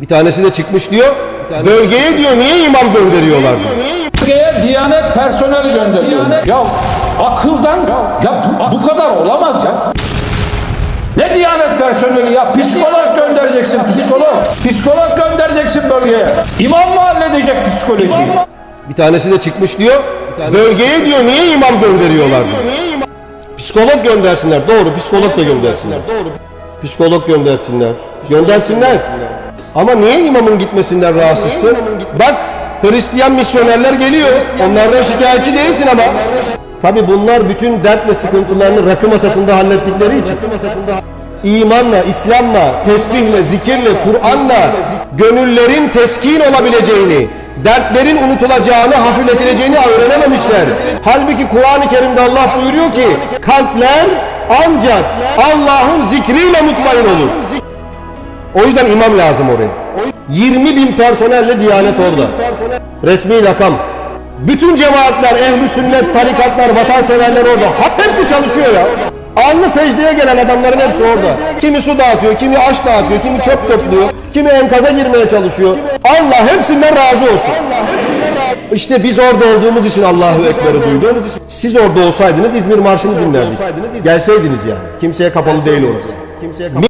Bir tanesi de çıkmış diyor. Bölgeye diyor niye imam gönderiyorlar diyor. Bölgeye Diyanet personeli gönderiyor. Ya akıldan ya bu, bu kadar olamaz ya. Ne Diyanet personeli ya? Psikolog göndereceksin psikolog. Psikolog göndereceksin bölgeye. İmam mı halledecek psikolojiyi? Bir tanesi de çıkmış diyor. Bölgeye diyor niye imam gönderiyorlar diyor. Psikolog göndersinler. Doğru psikolog da göndersinler. Psikolog göndersinler. Göndersinler. Ama niye imamın gitmesinden rahatsızsın? Bak Hristiyan misyonerler geliyor. Onlardan şikayetçi değilsin ama. Tabi bunlar bütün dert ve sıkıntılarını rakı masasında hallettikleri için. İmanla, İslam'la, tesbihle, zikirle, Kur'an'la gönüllerin teskin olabileceğini, dertlerin unutulacağını, hafifletileceğini öğrenememişler. Halbuki Kur'an-ı Kerim'de Allah buyuruyor ki kalpler ancak Allah'ın zikriyle mutmain olur. O yüzden imam lazım oraya. 20 bin personelle Diyanet orada. Resmi rakam. Bütün cemaatler, ehli sünnet, tarikatlar, vatanseverler orada. Hep hepsi çalışıyor ya. Alnı secdeye gelen adamların hepsi orada. Kimi su dağıtıyor, kimi aş dağıtıyor, kimi çöp topluyor, kimi enkaza girmeye çalışıyor. Allah hepsinden razı olsun. İşte biz orada olduğumuz için Allahu Ekber'i duydum. Siz orada olsaydınız İzmir Marşı'nı dinlerdik. Gelseydiniz yani. Kimseye kapalı değil orası.